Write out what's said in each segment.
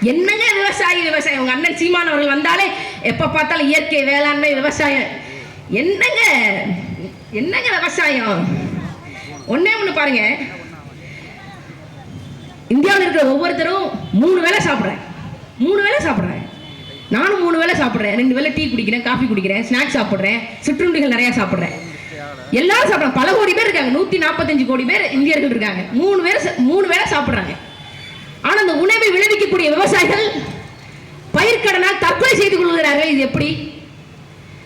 என்னங்க விவசாயி விவசாயம் உங்க அண்ணன் சீமான் அவர்கள் வந்தாலே எப்ப பார்த்தாலும் இயற்கை வேளாண்மை விவசாயம். என்னங்க? என்னங்க விவசாயம்? ஒன்னே ஒண்ணு பாருங்க. இந்தியாவில் இருக்கிற ஒவ்வொருத்தரும் மூணு வேளை சாப்பிட்றேன். மூணு வேளை சாப்பிட்றேன். நானும் மூணு வேளை சாப்பிட்றேன். ரெண்டு வேளை டீ குடிக்கிறேன் காஃபி குடிக்கிறேன் ஸ்நாக்ஸ் சாப்பிட்றேன் சிற்றுண்டிகள் நிறையா சாப்பிட்றேன். எல்லாரும் சாப்பிட்றாங்க. பல கோடி பேர் இருக்காங்க. நூற்றி நாற்பத்தஞ்சு கோடி பேர் இந்தியர்கள் இருக்காங்க. மூணு பேர் ச- மூணு வேளை சாப்பிட்றாங்க. ஆனால் அந்த உணவை விளைவிக்கக்கூடிய விவசாயிகள் பயிர்க்கடனால் தற்கொலை செய்து கொள்கிறார்கள். இது எப்படி?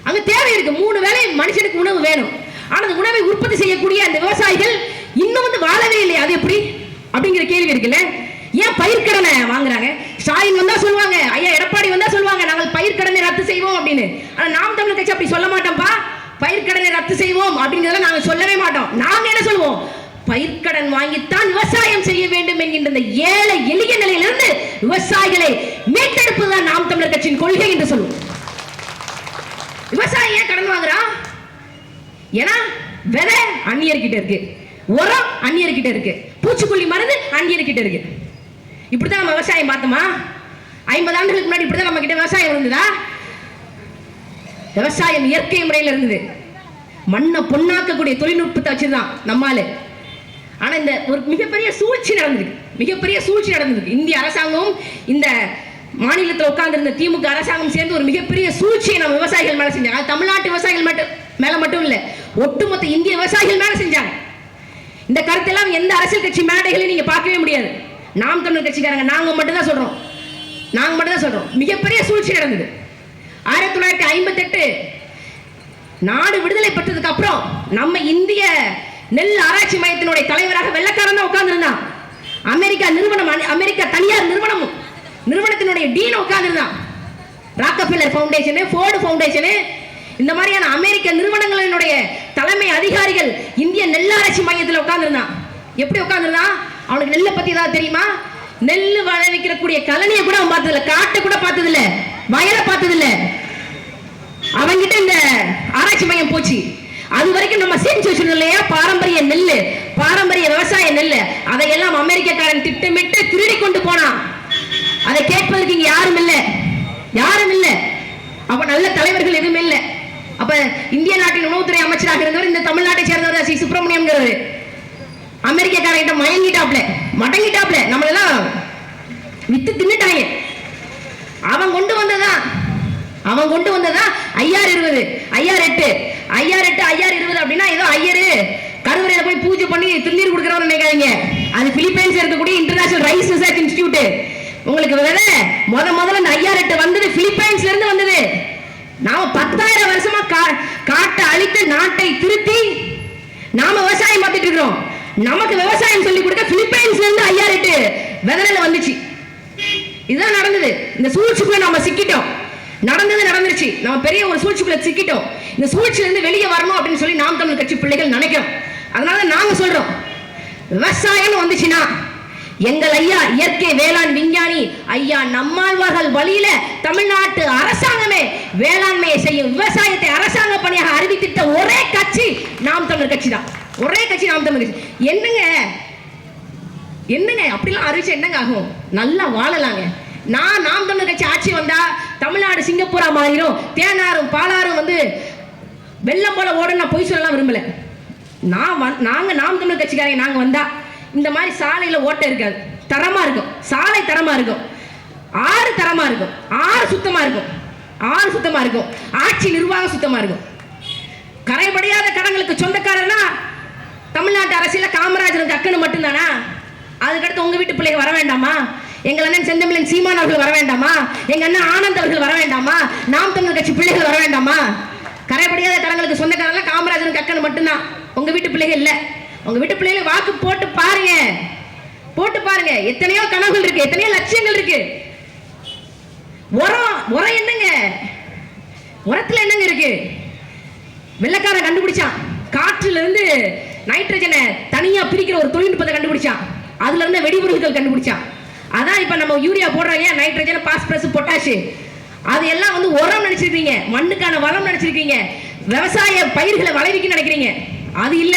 அங்கே தேவை இருக்கு. மூணு வேளை மனுஷனுக்கு உணவு வேணும். ஆனால் அந்த உணவை உற்பத்தி செய்யக்கூடிய அந்த விவசாயிகள் இன்னும் வந்து வாழவே இல்லை. அது எப்படி? அப்படிங்கிற கேள்வி இருக்குல்ல? ஏன் பயிர்க்கடனை வாங்குறாங்க? ஸ்டாலின் வந்தா சொல்லுவாங்க. ஐயா எடப்பாடி வந்தா சொல்லுவாங்க. நாங்கள் பயிர்க்கடனை ரத்து செய்வோம் அப்படின்னு. ஆனால் நாம் தமிழ் கட்சி அப்படி சொல்ல மாட்டோம்ப்பா. பயிர்க்கடனை ரத்து செய்வோம் அப்படிங்கிறத நாங்கள் சொல்லவே மாட்டோம் நாங்க என்ன சொல்லுவோம் பயிர்க்கடன் வாங்கித்தான் விவசாயம் செய்ய வேண்டும் என்கின்ற இந்த ஏழை எளிய நிலையிலிருந்து விவசாயிகளை மீட்டெடுப்பதுதான் நாம் தமிழர் கட்சியின் கொள்கை என்று சொல்லுவோம். விவசாயி ஏன் கடன் வாங்குறான் ஏன்னா விதை அந்நியர்கிட்ட இருக்கு உரம் அந்நியர்கிட்ட இருக்கு பூச்சிக்கொல்லி மருந்து அந்நியர்கிட்ட இருக்கு. இப்படிதான் நம்ம விவசாயம் பார்த்தோமா? ஐம்பது ஆண்டுகளுக்கு முன்னாடி இப்படிதான் நம்ம கிட்ட விவசாயம் இருந்ததா? விவசாயம் இயற்கை முறையில் இருந்தது. மண்ணை பொண்ணாக்கக்கூடிய தொழில்நுட்பத்தை வச்சுதான் நம்மால ஆனால் இந்த ஒரு மிகப்பெரிய சூழ்ச்சி நடந்திருக்கு. மிகப்பெரிய சூழ்ச்சி நடந்திருக்கு. இந்திய அரசாங்கமும் இந்த மாநிலத்தில் உட்கார்ந்திருந்த திமுக அரசாங்கம் சேர்ந்து ஒரு மிகப்பெரிய சூழ்ச்சியை நம்ம விவசாயிகள் மேலே செஞ்சாங்க. அது தமிழ்நாட்டு விவசாயிகள் மட்டும் மேலே மட்டும் இல்லை ஒட்டுமொத்த இந்திய விவசாயிகள் மேலே செஞ்சாங்க. இந்த கருத்தெல்லாம் எந்த அரசியல் கட்சி மேடைகளையும் நீங்கள் பார்க்கவே முடியாது. நாம் தமிழர் கட்சிக்காரங்க நாங்கள் மட்டும்தான் சொல்கிறோம் நாங்கள் மட்டும்தான் சொல்கிறோம் மிகப்பெரிய சூழ்ச்சி நடந்தது. ஆயிரத்தி தொள்ளாயிரத்தி ஐம்பத்தெட்டு நாடு விடுதலை பெற்றதுக்கு அப்புறம் நம்ம இந்திய நெல் ஆராய்ச்சி மையத்தினுடைய தலைவராக வெள்ளக்காரன் தான் உட்கார்ந்துருந்தான். அமெரிக்கா நிறுவனம் அமெரிக்கா தனியார் நிறுவனம் நிறுவனத்தினுடைய டீன் உட்கார்ந்துருந்தான். ராக்கபில்லர் ஃபவுண்டேஷனு ஃபோர்டு ஃபவுண்டேஷனு இந்த மாதிரியான அமெரிக்க நிறுவனங்களினுடைய தலைமை அதிகாரிகள் இந்திய நெல்லாராய்ச்சி மையத்தில் உட்காந்துருந்தான் எப்படி உட்காந்துருந்தான் அவனுக்கு நெல்லை பற்றி ஏதாவது தெரியுமா? நெல் விளைவிக்கக்கூடிய கலனியை கூட அவன் பார்த்ததில்ல. காட்டை கூட பார்த்ததில்ல. வயலை பார்த்ததில்ல. அவங்கிட்ட இந்த ஆராய்ச்சி மையம் போச்சு. அது வரைக்கும் நம்ம செஞ்சு வச்சிருந்தோம் இல்லையா பாரம்பரிய நெல்லு பாரம்பரிய விவசாய நெல்லு. அதையெல்லாம் அமெரிக்கக்காரன் திட்டமிட்டு திருடி கொண்டு போனான். அதை கேட்பதற்கு இங்க யாரும் இல்லை. யாரும் இல்லை. அப்ப நல்ல தலைவர்கள் எதுவும் இல்லை. அப்ப இந்திய நாட்டின் உணவுத்துறை அமைச்சராக இருந்தவர் இந்த தமிழ்நாட்டை சேர்ந்தவர் சி. சுப்பிரமணியம்ங்கிறவர். அமெரிக்கக்காரங்கிட்ட மயங்கிட்டாப்ல. மடங்கிட்டாப்ல. நம்மளெல்லாம் வித்து தின்னுட்டாங்க. அவன் கொண்டு வந்ததான். அவன் கொண்டு வந்ததா? ஐயார் இருபது. ஐயார் எட்டு. ஐயார் எட்டு ஐயாறு இருபது அப்படின்னா ஏதோ ஐயரு. கருவறையில போய் பூஜை பண்ணி திருநீர் கொடுக்குறவங்க நினைக்காதீங்க. அது பிலிப்பைன்ஸ் இருக்கக்கூடிய இன்டர்நேஷனல் ரைஸ் ரிசர்ச் இன்ஸ்டியூட் உங்களுக்கு விதை முத முதல்ல இந்த ஐயார் எட்டு வந்தது பிலிப்பைன்ஸ்ல இருந்து வந்தது. நாம பத்தாயிரம் வருஷமா கா- காட்டை அழித்து நாட்டை திருத்தி நாம விவசாயம் பார்த்துட்டு இருக்கிறோம். நமக்கு விவசாயம் சொல்லி கொடுக்க பிலிப்பைன்ஸ்ல இருந்து ஐயார் எட்டு விதனையில வந்துச்சு. இதுதான் நடந்தது. இந்த சூழ்ச்சிக்குள்ள நம்ம சிக்கிட்டோம். நடந்தது நடந்துருச்சு. நம்ம பெரிய ஒரு சூழ்ச்சிக்குள்ள சிக்கிட்டோம். இந்த சூழ்ச்சியில இருந்து வெளியே வரணும் அப்படின்னு சொல்லி நாம் தமிழ் கட்சி பிள்ளைகள் நினைக்கிறோம். அதனால நாங்க சொல்றோம். விவசாயம் வந்துச்சுன்னா எங்கள் ஐயா இயற்கை வேளாண் விஞ்ஞானி ஐயா நம்மாழ்வார்கள் வழியில தமிழ்நாட்டு அரசாங்கமே வேளாண்மையை செய்யும் விவசாயத்தை அரசாங்க பணியாக அறிவித்திட்ட ஒரே கட்சி நாம் தமிழர் கட்சி தான் ஒரே கட்சி நாம் தமிழர் கட்சி. என்னங்க? என்னங்க? அப்படிலாம் அறிவிச்சு என்னங்க ஆகும்? நல்லா வாழலாங்க. நான் நாம் தமிழர் கட்சி ஆட்சி வந்தா தமிழ்நாடு சிங்கப்பூரா மாறிடும் தேனாரும் பாலாரும் வந்து வெள்ளம் போல ஓட நான் பொய் சொல்லலாம் விரும்பல. நான் வந் நாங்க நாம் தமிழ் கட்சிக்காரங்க நாங்க வந்தா இந்த மாதிரி சாலையில ஓட்ட இருக்காது. தரமா இருக்கும். சாலை தரமா இருக்கும். ஆறு தரமா இருக்கும். ஆறு சுத்தமா இருக்கும். ஆறு சுத்தமா இருக்கும். ஆட்சி நிர்வாகம் சுத்தமா இருக்கும். கரைபடியாத கடங்களுக்கு சொந்தக்காரனா தமிழ்நாட்டு அரசியல காமராஜர் கக்கனு மட்டும்தானா? அதுக்கடுத்து உங்க வீட்டு பிள்ளைங்க வர வேண்டாமா? எங்கள் அண்ணன் செந்தமிழன் சீமான் அவர்கள் வர வேண்டாமா? எங்க அண்ணன் ஆனந்த் அவர்கள் வர வேண்டாமா? நாம் தமிழ் கட்சி பிள்ளைகள் வர வேண்டாமா? கரைப்படியாத தரங்களுக்கு சொந்தக்காரங்கள காமராஜன் கக்கன் மட்டும்தான். உங்க வீட்டு பிள்ளைகள் இல்லை. உங்க வீட்டு பிள்ளைகளை வாக்கு போட்டு பாருங்க. போட்டு பாருங்க. எத்தனையோ கனவுகள் இருக்கு. எத்தனையோ லட்சியங்கள் இருக்கு. உரம் உரம் என்னங்க? உரத்துல என்னங்க இருக்கு? வெள்ளக்காரன் கண்டுபிடிச்சான். காற்றுல இருந்து நைட்ரஜனை தனியா பிரிக்கிற ஒரு தொழில்நுட்பத்தை கண்டுபிடிச்சான். அதுல இருந்து வெடிபொருட்கள் கண்டுபிடிச்சான். அதான் இப்ப நம்ம யூரியா போடுறாங்க நைட்ரஜன் பாஸ்பரஸ் பொட்டாஷு அது எல்லாம் வந்து உரம் நினைச்சிருக்கீங்க. மண்ணுக்கான வளம் நினைச்சிருக்கீங்க. விவசாய பயிர்களை விளைவிக்க நினைக்கிறீங்க. அது இல்ல.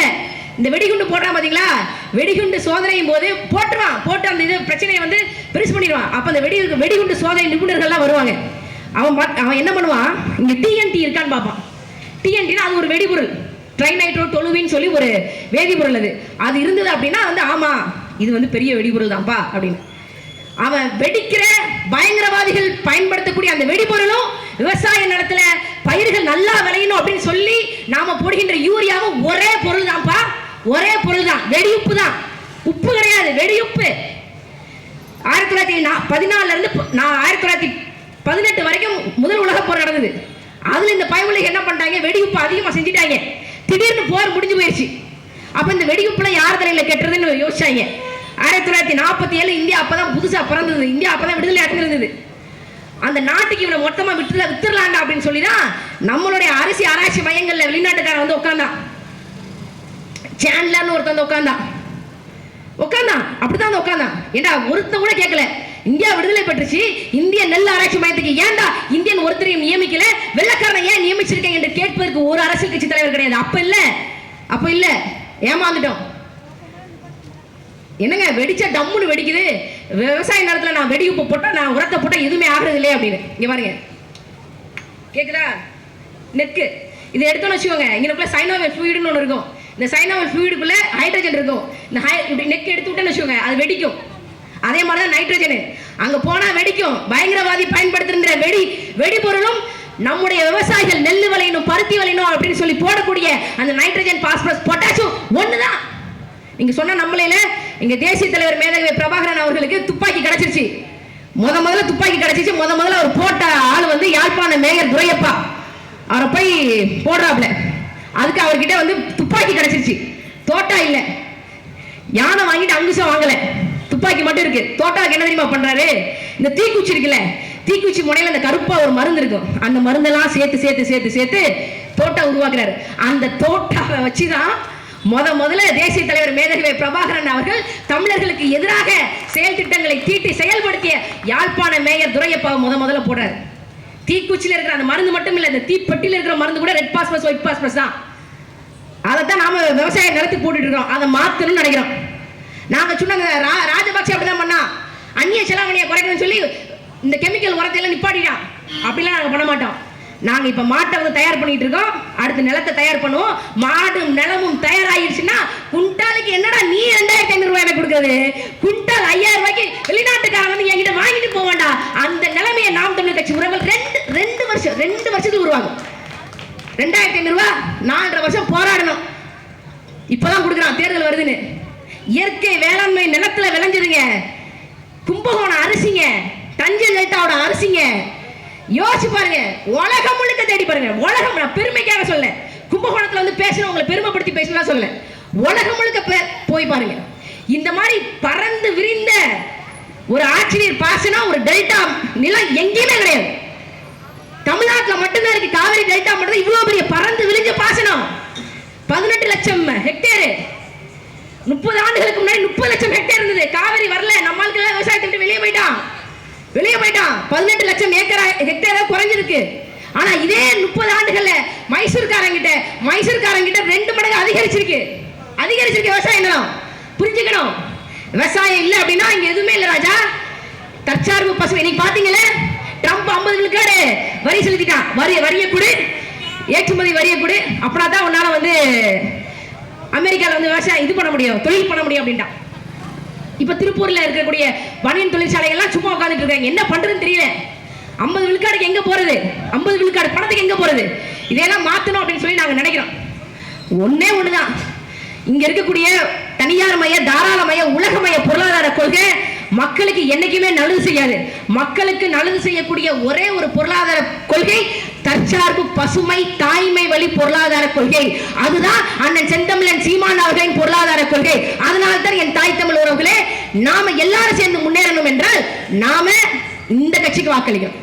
இந்த வெடிகுண்டு போடுறான் பாத்தீங்களா? வெடிகுண்டு சோதனையும் போது போட்டுருவான். போட்டு அந்த இது பிரச்சனையை வந்து பெருசு பண்ணிடுவான். அப்ப அந்த வெடி வெடிகுண்டு சோதனை நிபுணர்கள்லாம் வருவாங்க. அவன் அவன் என்ன பண்ணுவான்? இங்க டிஎன்டி இருக்கான்னு பார்ப்பான். டிஎன்டினா அது ஒரு வெடிபொருள். ட்ரைநைட்ரோ டொலுவின்னு சொல்லி ஒரு வேதிப்பொருள் அது. அது இருந்தது அப்படின்னா வந்து ஆமா இது வந்து பெரிய வெடிபொருள் தான்ப்பா அப்படின்னு. அவன் வெடிக்கிற பயங்கரவாதிகள் பயன்படுத்தக்கூடிய அந்த வெடிபொருளும் விவசாய நிலத்துல பயிர்கள் நல்லா விளையணும் அப்படின்னு சொல்லி நாம போடுகின்ற யூரியாவும் ஒரே பொருள் தான்ப்பா ஒரே பொருள் தான் வெடியுப்பு தான் உப்பு கிடையாது. வெடியுப்பு. ஆயிரத்தி தொள்ளாயிரத்தி நான் பதினாலுல இருந்து நான் ஆயிரத்தி தொள்ளாயிரத்தி பதினெட்டு வரைக்கும் முதல் உலக போர் நடந்தது. அதுல இந்த பயவுலைக்கு என்ன பண்ணிட்டாங்க? வெடியுப்பு அதிகமா செஞ்சுட்டாங்க. திடீர்னு போர் முடிஞ்சு போயிடுச்சு அப்ப இந்த வெடியுப்புல யார் தலையில கெட்டுறதுன்னு யோசிச்சாங்க. ஆயிரத்தி தொள்ளாயிரத்தி நாற்பத்தி ஏழு இந்தியா அப்பதான் புதுசா பிறந்தது. இந்தியா அப்பதான் விடுதலை அடைஞ்சிருந்தது அந்த நாட்டுக்கு இவனை மொத்தமா விட்டுல வித்துடலாண்டா அப்படின்னு சொல்லிதான் நம்மளுடைய அரிசி ஆராய்ச்சி மையங்கள்ல வெளிநாட்டுக்காரன் வந்து உட்கார்ந்தான் சேன்லர்னு ஒருத்தன் வந்து உட்காந்தான் அப்படிதான் வந்து உட்கார்ந்தான் ஏண்டா ஒருத்தன் கூட கேட்கல. இந்தியா விடுதலை பெற்றுச்சு. இந்திய நெல் ஆராய்ச்சி மையத்துக்கு ஏன்டா இந்தியன் ஒருத்தரையும் நியமிக்கல? வெள்ளக்காரனை ஏன் நியமிச்சிருக்கேன் என்று கேட்பதற்கு ஒரு அரசியல் கட்சி தலைவர் கிடையாது. அப்ப இல்ல. அப்ப இல்ல. ஏமாந்துட்டோம். என்னங்க வெடிச்சா டம்முன்னு வெடிக்குது. விவசாய நேரத்தில் நான் வெடி உப்பு போட்டா நான் உரத்தை போட்டா எதுவுமே ஆகுறது இல்லையே அப்படின்னு. இங்க பாருங்க. கேக்குதா? நெக்கு. இதை எடுத்தோம்னு வச்சுக்கோங்க. இங்கனக்குள்ள சைனோவல் ஃப்ளூயிடுன்னு ஒன்று இருக்கும். இந்த சைனோவல் ஃப்ளூயிடுக்குள்ள ஹைட்ரஜன் இருக்கும். இந்த ஹை இப்படி நெக் எடுத்து விட்டேன்னு வச்சுக்கோங்க அது வெடிக்கும். அதே மாதிரி தான் நைட்ரஜனு அங்கே போனால் வெடிக்கும். பயங்கரவாதி பயன்படுத்துகின்ற வெடி வெடிபொருளும் நம்முடைய விவசாயிகள் நெல் விளையணும் பருத்தி விளையணும் அப்படின்னு சொல்லி போடக்கூடிய அந்த நைட்ரஜன் பாஸ்பரஸ் ஒன்று தான் நீங்கள் சொன்ன நம்மளையில எங்க தேசிய தலைவர் மேதகவி பிரபாகரன் அவர்களுக்கு துப்பாக்கி கிடைச்சிருச்சு. முத முதல்ல துப்பாக்கி கிடைச்சிச்சு முத முதல்ல அவர் போட்ட ஆள் வந்து யாழ்ப்பாண மேயர் துரையப்பா. அவரை போய் போடுறாப்ல அதுக்கு அவர்கிட்ட வந்து துப்பாக்கி கிடைச்சிருச்சு. தோட்டா இல்ல. யானை வாங்கிட்டு அங்குசம் வாங்கல. துப்பாக்கி மட்டும் இருக்கு. தோட்டாக்கு என்ன தெரியுமா பண்றாரு? இந்த தீக்குச்சி இருக்குல்ல தீக்குச்சி முனையில அந்த கருப்பா ஒரு மருந்து இருக்கும். அந்த மருந்தெல்லாம் சேர்த்து சேர்த்து சேர்த்து சேர்த்து தோட்டா உருவாக்குறாரு. அந்த தோட்டாவை வச்சுதான் முத முதல்ல தேசிய தலைவர் மேதகவே பிரபாகரன் அவர்கள் தமிழர்களுக்கு எதிராக செயல் திட்டங்களை தீட்டி செயல்படுத்திய யாழ்ப்பாண மேயர் துரையப்பாவை முத முதல்ல போடுறாரு. தீக்குச்சியில் இருக்கிற அந்த மருந்து மட்டும் இல்லை இந்த தீப்பெட்டியில இருக்கிற மருந்து கூட ரெட் பாஸ்பஸ் ஒயிட் பாஸ்பஸ் தான். அதைத்தான் நாம விவசாய நிலத்துக்கு போட்டுட்டு இருக்கோம். அதை மாத்தணும்னு நினைக்கிறோம். நாங்கள் சொன்னாங்க ரா- ராஜபக்சே அப்படிதான் பண்ணா. அந்நிய செலாவணியை குறைக்கணும்னு சொல்லி இந்த கெமிக்கல் உரத்தையெல்லாம் நிப்பாட்டிட்டான். அப்படிலாம் நாங்கள் பண்ண மாட்டோம். நாங்கள் இப்போ மாட்டை வந்து தயார் பண்ணிட்டு இருக்கோம். அடுத்து நிலத்தை தயார் பண்ணுவோம். மாடும் நிலமும் தயாராகிடுச்சுன்னா குண்டாலுக்கு என்னடா நீ ரெண்டாயிரத்தி ஐநூறு ரூபாய் கொடுக்குறது? குண்டால் ஐயாயிரம் ரூபாய்க்கு வெளிநாட்டுக்காரங்க வந்து என்கிட்ட வாங்கிட்டு போக வேண்டாம். அந்த நிலைமையை நாம் தமிழ் கட்சி உறவுகள் ரெண்டு ரெண்டு வருஷம் ரெண்டு வருஷத்துக்கு உருவாகும். ரெண்டாயிரத்தி ஐநூறுரூவா நாலரை வருஷம் போராடணும். இப்போதான் கொடுக்குறான் தேர்தல் வருதுன்னு. இயற்கை வேளாண்மை நிலத்துல விளைஞ்சிருங்க. கும்பகோணம் அரிசிங்க. தஞ்சை டெல்டாவோட அரிசிங்க. யோசிச்சு பாருங்க. உலகம் முழுக்க தேடி பாருங்க. உலகம் நான் பெருமைக்காக சொல்ல கும்பகோணத்துல வந்து பேசுறேன் உங்களை பெருமைப்படுத்தி பேசலாம் சொல்ல உலகம் முழுக்க போய் பாருங்க. இந்த மாதிரி பறந்து விரிந்த ஒரு ஆட்சியர் பாசனா ஒரு டெல்டா நிலம் எங்கேயுமே கிடையாது. தமிழ்நாட்டுல மட்டும்தான் இருக்கு. காவிரி டெல்டா மட்டும் இவ்வளவு பெரிய பறந்து விரிஞ்ச பாசனம். பதினெட்டு லட்சம் ஹெக்டேரு. முப்பது ஆண்டுகளுக்கு முன்னாடி முப்பது லட்சம் ஹெக்டேர் இருந்தது காவிரி வரல நம்மளுக்கு எல்லாம் விவசாயத்தை விட்டு வெளியே போயிட்டான் வெளியே போயிட்டான் பதினெட்டு லட்சம் ஏக்கரா ஹெக்டேரா குறைஞ்சிருக்கு. ஆனா இதே முப்பது ஆண்டுகள்ல மைசூர்காரங்கிட்ட மைசூர்காரங்கிட்ட ரெண்டு மடங்கு அதிகரிச்சிருக்கு. அதிகரிச்சிருக்கு விவசாய நிலம். புரிஞ்சுக்கணும். விவசாயம் இல்லை அப்படின்னா இங்க எதுவுமே இல்லை ராஜா. தற்சார்பு பசங்க இன்னைக்கு பாத்தீங்களே ட்ரம்ப் ஐம்பது விழுக்காடு வரி செலுத்திட்டான். வரி வரியை கொடு. ஏற்றுமதி வரியை கொடு. அப்படின்னா தான் உன்னால வந்து அமெரிக்கால வந்து விவசாயம் இது பண்ண முடியும் தொழில் பண்ண முடியும் அப்படின்ட்டான். இப்ப திருப்பூர்ல இருக்கக்கூடிய பனியன் தொழிற்சாலைகள்லாம் சும்மா உட்காந்துட்டு இருக்காங்க. என்ன பண்றதுன்னு தெரியல. ஐம்பது விழுக்காடுக்கு எங்க போறது? ஐம்பது விழுக்காடு பணத்துக்கு எங்க போறது? இதையெல்லாம் மாத்தணும் அப்படின்னு சொல்லி நாங்க நினைக்கிறோம். ஒண்ணே ஒண்ணுதான். இங்க இருக்கக்கூடிய தனியார் மைய தாராளமய உலகமய பொருளாதார கொள்கை மக்களுக்கு என்னைக்குமே நல்லது செய்யாது. மக்களுக்கு நல்லது செய்யக்கூடிய ஒரே ஒரு பொருளாதார கொள்கை தற்சார்பு பசுமை தாய்மை வழி பொருளாதார கொள்கை. அதுதான் அண்ணன் செந்தமிழன் சீமான் அவர்களின் பொருளாதார கொள்கை. அதனால தான் என் தாய் தமிழ் உறவுகளே நாம எல்லாரும் சேர்ந்து முன்னேறணும் என்றால் நாம இந்த கட்சிக்கு வாக்களிக்கணும்.